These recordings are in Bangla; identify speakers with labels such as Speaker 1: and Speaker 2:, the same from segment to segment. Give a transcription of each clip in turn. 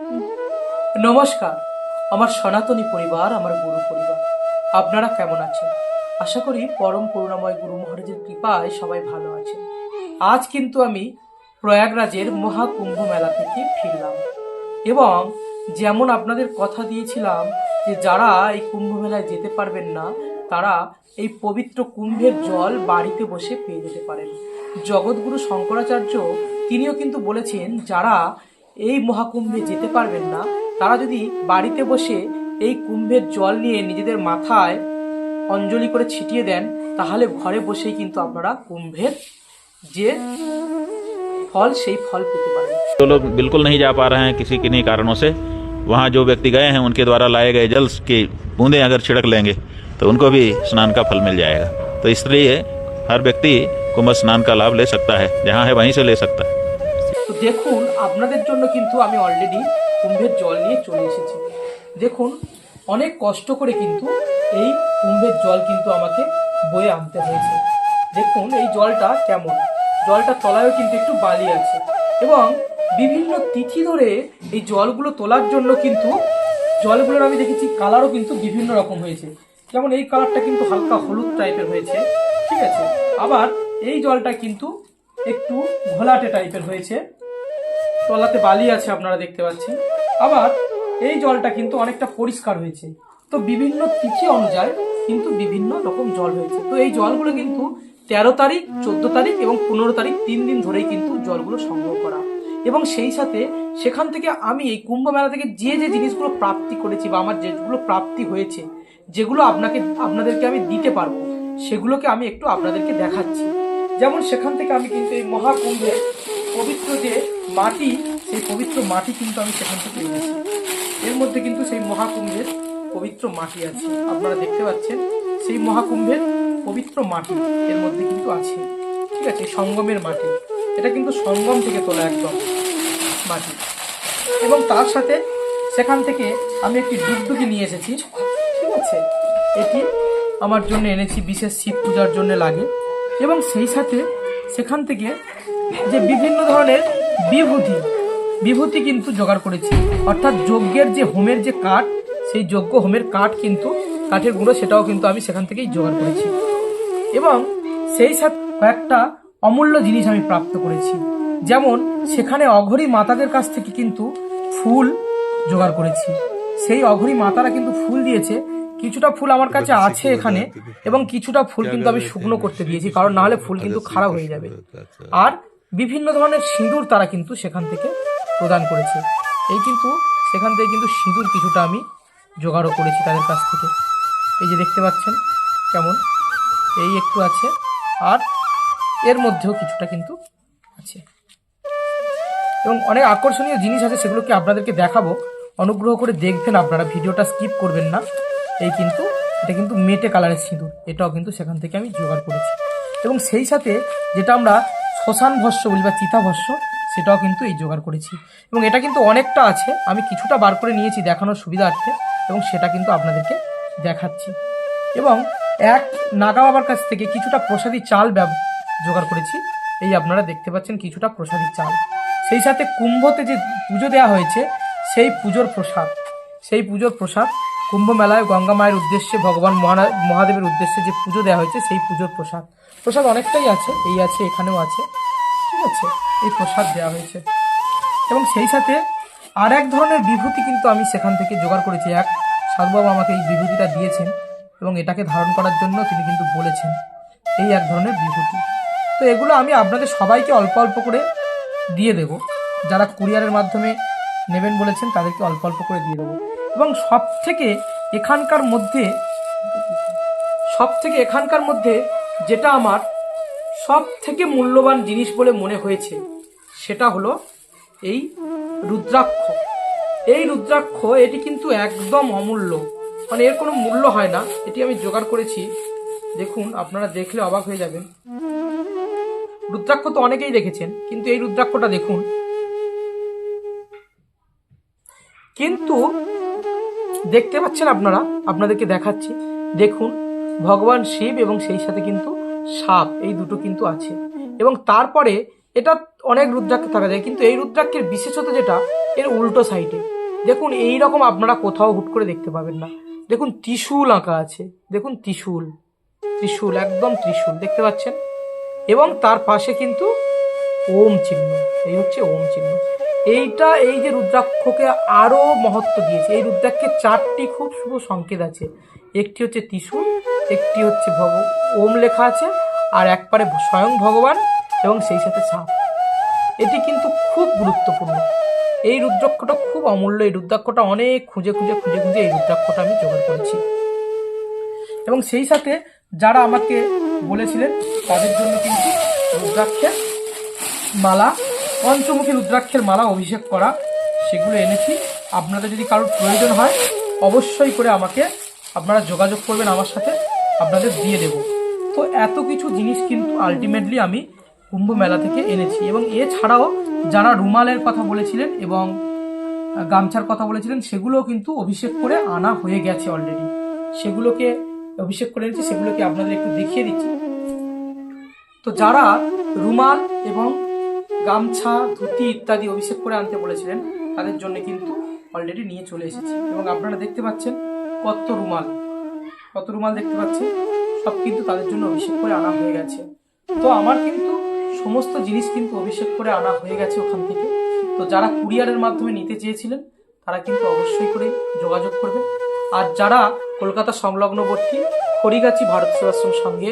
Speaker 1: নমস্কার। আমার সনাতনী পরিবার, আমার গুরু পরিবার। আপনারা কেমন আছেন? আশা করি পরম করুণাময় গুরু মহারাজের কৃপায় সবাই ভালো আছেন। আজ কিন্তু আমি প্রয়াগরাজের মহাকুম্ভ মেলা থেকে ফিরলাম। এবং যেমন আপনাদের কথা দিয়েছিলাম যে যারা এই কুম্ভ মেলায় যেতে পারবেন না, তারা এই পবিত্র কুম্ভের জল বাড়িতে বসে পেয়ে যেতে পারেন। জগৎগুরু শঙ্করাচার্য তিনিও কিন্তু বলেছেন, যারা এই মহাকুম্ভে যেতে পারবেন না তারা যদি বাড়িতে বসে এই কুম্ভের জল নিয়ে নিজেদের মাথায় অঞ্জলি করে ছিটিয়ে দেন তাহলে ঘরে বসেই কিন্তু আপনারা কুম্ভের যে ফল সেই ফল পেতে পারেন
Speaker 2: जो लोग बिल्कुल नहीं जा पा रहे हैं किसी किन्हीं कारणों से वहाँ जो व्यक्ति गए हैं उनके द्वारा लाए गए जल की बूंदें अगर छिड़क लेंगे तो उनको भी स्नान का फल मिल जाएगा तो इसलिए हर व्यक्ति कुंभ स्नान का लाभ ले सकता है जहाँ है वहीं से ले सकता है
Speaker 1: তো দেখুন, আপনাদের জন্য কিন্তু আমি অলরেডি কুম্ভের জল নিয়ে চলে এসেছি। দেখুন, অনেক কষ্ট করে কিন্তু এই কুম্ভের জল কিন্তু আমাকে বয়ে আনতে হয়েছে। দেখুন, এই জলটা কেমন? জলটা তলায়ও কিন্তু একটু বালি আছে এবং বিভিন্ন তিথি ধরে এই জলগুলো তোলার জন্য কিন্তু জলগুলোর আমি দেখেছি কালারও কিন্তু বিভিন্ন রকম হয়েছে। যেমন এই কালারটা কিন্তু হালকা হলুদ টাইপের হয়েছে, ঠিক আছে? আবার এই জলটা কিন্তু একটু ঘোলাটে টাইপের হয়েছে। তলাতে বালি আছে আপনারা দেখতে পাচ্ছেন। আবার এই জলটা কিন্তু অনেকটা পরিষ্কার হয়েছে। তো বিভিন্ন তিথি অনুযায়ী কিন্তু বিভিন্ন রকম জল হয়েছে। তো এই জলগুলো কিন্তু তেরো তারিখ, চোদ্দ তারিখ এবং পনেরো তারিখ তিন দিন ধরেই কিন্তু জলগুলো সংগ্রহ করা। এবং সেই সাথে সেখান থেকে আমি এই কুম্ভ মেলা থেকে যে যে জিনিসগুলো প্রাপ্তি করেছি বা আমার যেগুলো প্রাপ্তি হয়েছে, যেগুলো আপনাকে, আপনাদেরকে আমি দিতে পারব, সেগুলোকে আমি একটু আপনাদেরকে দেখাচ্ছি। যেমন সেখান থেকে আমি কিন্তু এই মহাকুম্ভের পবিত্র যে মাটি, সেই পবিত্র মাটি কিন্তু আমি সেখান থেকে এনেছি। এর মধ্যে কিন্তু সেই মহাকুম্ভের পবিত্র মাটি আছে। আপনারা দেখতে পাচ্ছেন, সেই মহাকুম্ভের পবিত্র মাটি এর মধ্যে কিন্তু আছে। ঠিক আছে সঙ্গমের মাটি। এটা কিন্তু সঙ্গম থেকে তোলা একদম মাটি। এবং তার সাথে সেখান থেকে আমি একটি ডুগডুগি নিয়ে এসেছি। ঠিক আছে, এটি আমার জন্য এনেছি, বিশেষ শিব পূজার জন্য লাগে। এবং সেই সাথে সেখান থেকে যে বিভিন্ন ধরনের বিভূতি বিভূতি কিন্তু জোগাড় করেছি। অর্থাৎ যজ্ঞের যে হোমের যে কাঠ সেই যজ্ঞ হোমের কাঠ কিন্তু কাঠের গুঁড়ো সেটাও কিন্তু আমি সেখান থেকেই জোগাড় করেছি। এবং সেই সাথে কয়েকটা অমূল্য জিনিস আমি প্রাপ্ত করেছি। যেমন সেখানে অঘরী মাতাদের কাছ থেকে কিন্তু ফুল জোগাড় করেছি। সেই অঘরী মাতারা কিন্তু ফুল দিয়েছে। কিছুটা ফুল আমার কাছে আছে এখানে এবং কিছুটা ফুল কিন্তু আমি শুকনো করতে দিয়েছি কারণ নাহলে ফুল কিন্তু খারাপ হয়ে যাবে। আর বিভিন্ন ধরনের সিঁদুর তারা কিন্তু সেখান থেকে প্রদান করেছে। এই কিন্তু সেখান থেকে কিন্তু সিঁদুর কিছুটা আমি জোগাড়ও করেছি তাদের কাছ থেকে। এই যে দেখতে পাচ্ছেন কেমন? এই একটু আছে আর এর মধ্যেও কিছুটা কিন্তু আছে। এবং অনেক আকর্ষণীয় জিনিস আছে সেগুলোকে আপনাদেরকে দেখাবো। অনুগ্রহ করে দেখবেন আপনারা, ভিডিওটা স্কিপ করবেন না। এই কিন্তু, এটা কিন্তু মেটে কালারের সিঁদুর, এটাও কিন্তু সেখান থেকে আমি জোগাড় করেছি। এবং সেই সাথে যেটা আমরা শ্মশান ভস্য বলি বা চিতা ভস্য, সেটাও কিন্তু এই জোগাড় করেছি। এবং এটা কিন্তু অনেকটা আছে, আমি কিছুটা বার করে নিয়েছি দেখানোর সুবিধার্থে, এবং সেটা কিন্তু আপনাদেরকে দেখাচ্ছি। এবং এক নাগা বাবার কাছ থেকে কিছুটা প্রসাদী চাল জোগাড় করেছি, এই আপনারা দেখতে পাচ্ছেন কিছুটা প্রসাদী চাল। সেই সাথে কুম্ভতে যে পুজো দেওয়া হয়েছে, সেই পুজোর প্রসাদ, সেই পুজোর প্রসাদ কুম্ভ মেলায় গঙ্গা মায়ের উদ্দেশ্যে, ভগবান মহাদেবের উদ্দেশ্যে যে পুজো দেওয়া হয়েছে, সেই পুজোর প্রসাদ। প্রসাদ অনেকটাই আছে, এই আছে, এখানেও আছে। ঠিক আছে, এই প্রসাদ দেওয়া হয়েছে। এবং সেই সাথে আর এক ধরনের বিভূতি কিন্তু আমি সেখান থেকে জোগাড় করেছি। এক সাধুবাবু আমাকে এই বিভূতিটা দিয়েছেন এবং এটাকে ধারণ করার জন্য তিনি কিন্তু বলেছেন এই এক ধরনের বিভূতি। তো এগুলো আমি আপনাদের সবাইকে অল্প অল্প করে দিয়ে দেব। যারা কুরিয়ারের মাধ্যমে নেবেন বলেছেন তাদেরকে অল্প অল্প করে দিয়ে দেবো। এবং সব থেকে এখানকার মধ্যে সব থেকে এখানকার মধ্যে যেটা আমার সব থেকে মূল্যবান জিনিস বলে মনে হয়েছে, সেটা হলো এই রুদ্রাক্ষ। এই রুদ্রাক্ষ, এটি কিন্তু একদম অমূল্য। মানে এর কোনো মূল্য হয় না। এটি আমি জোগাড় করেছি। দেখুন, আপনারা দেখলে অবাক হয়ে যাবেন। রুদ্রাক্ষ তো অনেকেই দেখেছেন, কিন্তু এই রুদ্রাক্ষটা দেখুন। কিন্তু দেখতে পাচ্ছেন আপনারা? আপনাদেরকে দেখাচ্ছি। দেখুন, ভগবান শিব এবং সেই সাথে কিন্তু সাপ, এই দুটো কিন্তু আছে। এবং তারপরে এটা অনেক রুদ্রাক্ষ থাকা যায়, কিন্তু এই রুদ্রাক্ষের বিশেষত যেটা, এর উল্টো সাইডে। দেখুন এই রকম আপনারা কোথাও হুট করে দেখতে পাবেন না। দেখুন, ত্রিশূল আঁকা আছে। দেখুন, ত্রিশূল। ত্রিশূল, একদম ত্রিশূল, দেখতে পাচ্ছেন? এবং তার পাশে কিন্তু ওম চিহ্ন। এই হচ্ছে ওম চিহ্ন। এইটা, এই যে রুদ্রাক্ষকে আরও মহত্ব দিয়েছে। এই রুদ্রাক্ষের চারটি খুব শুভ সংকেত আছে। একটি হচ্ছে ত্রিশূল একটি হচ্ছে ভগ, ওম লেখা আছে, আর একবারে স্বয়ং ভগবান এবং সেই সাথে সাপ। এটি কিন্তু খুব গুরুত্বপূর্ণ। এই রুদ্রাক্ষটা খুব অমূল্য, এই রুদ্রাক্ষটা অনেক খুঁজে খুঁজে খুঁজে খুঁজে এই রুদ্রাক্ষটা আমি জোগাড় করেছি। এবং সেই সাথে যারা আমাকে বলেছিলেন, তাদের জন্য কিন্তু রুদ্রাক্ষের মালা, পঞ্চমুখী রুদ্রাক্ষের মালা অভিষেক করা, সেগুলো এনেছি। আপনাদের যদি কারোর প্রয়োজন হয়, অবশ্যই করে আমাকে আপনারা যোগাযোগ করবেন আমার সাথে। আপনাদের দিয়ে দেব। তো এত কিছু জিনিস কিন্তু আলটিমেটলি আমি কুম্ভ মেলা থেকে এনেছি এবং এছাড়াও যারা রুমালের কথা বলেছিলেন এবং গামছার কথা বলেছিলেন, সেগুলোও কিন্তু অভিষেক করে আনা হয়ে গেছে অলরেডি সেগুলোকে অভিষেক করে এনেছি, সেগুলোকে আপনাদের একটু দেখিয়ে দিচ্ছি। তো যারা রুমাল এবং গামছা, ধুতি ইত্যাদি অভিষেক করে আনতে বলেছিলেন, তাদের জন্য কিন্তু অলরেডি নিয়ে চলে এসেছি। এবং আপনারা দেখতে পাচ্ছেন কত রুমাল। কত রুমাল দেখতে পাচ্ছেন সব কিন্তু তাদের জন্য অভিষেক করে আনা হয়ে গেছে। তো আমার কিন্তু সমস্ত জিনিস কিন্তু অভিষেক করে আনা হয়ে গেছে ওখান থেকে। তো যারা কুরিয়ারের মাধ্যমে নিতে চেয়েছিলেন, তারা কিন্তু অবশ্যই করে যোগাযোগ করবেন। আর যারা কলকাতা সংলগ্নবর্তী খড়িগাছি ভারত সেবাশ্রম সঙ্গে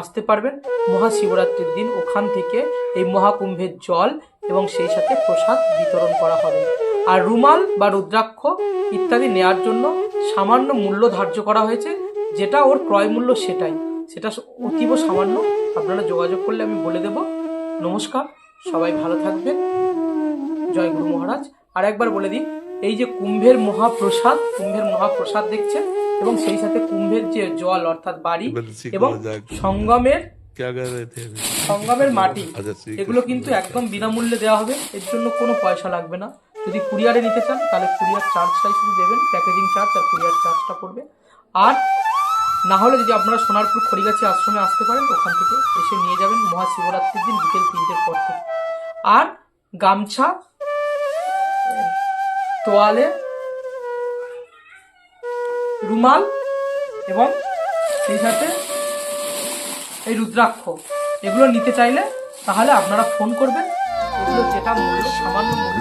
Speaker 1: আসতে পারবেন, মহাশিবরাত্রির দিন ওখান থেকে এই মহাকুম্ভের জল এবং সেই সাথে প্রসাদ বিতরণ করা হবে। আর রুমাল বা রুদ্রাক্ষ ইত্যাদি নেয়ার জন্য সামান্য মূল্য ধার্য করা হয়েছে। যেটা ওর ক্রয় মূল্য সেটাই। সেটা অতীব সামান্য। আপনারা যোগাযোগ করলে আমি বলে দেব। নমস্কার। সবাই ভালো থাকবেন। জয় গুরু মহারাজ। আর একবার বলে দিই এই যে কুম্ভের মহাপ্রসাদ কুম্ভের মহাপ্রসাদ দেখছেন এবং সেই সাথে কুম্ভের যে জল অর্থাৎ বাড়ি এবং সঙ্গমের সঙ্গমের মাটি এগুলো কিন্তু একদম বিনামূল্যে দেওয়া হবে। এর জন্য কোনো পয়সা লাগবে না। যদি কুরিয়ারে নিতে চান তাহলে কুরিয়ার চার্জটাই শুধু দেবেন প্যাকেজিং চার্জ আর কুরিয়ার চার্জটা করবে আর না হলে যদি আপনারা সোনারপুর খড়িগাছি আশ্রমে আসতে পারেন ওখান থেকে এসে নিয়ে যাবেন মহাশিবরাত্রির দিন বিকেল তিনটের পর থেকে। আর গামছা, তোয়ালে, রুমাল এবং সেই সাথে এই রুদ্রাক্ষ। এগুলো নিতে চাইলে তাহলে আপনারা ফোন করবেন। এগুলো যেটা মূল্য, সামান্য মূল্য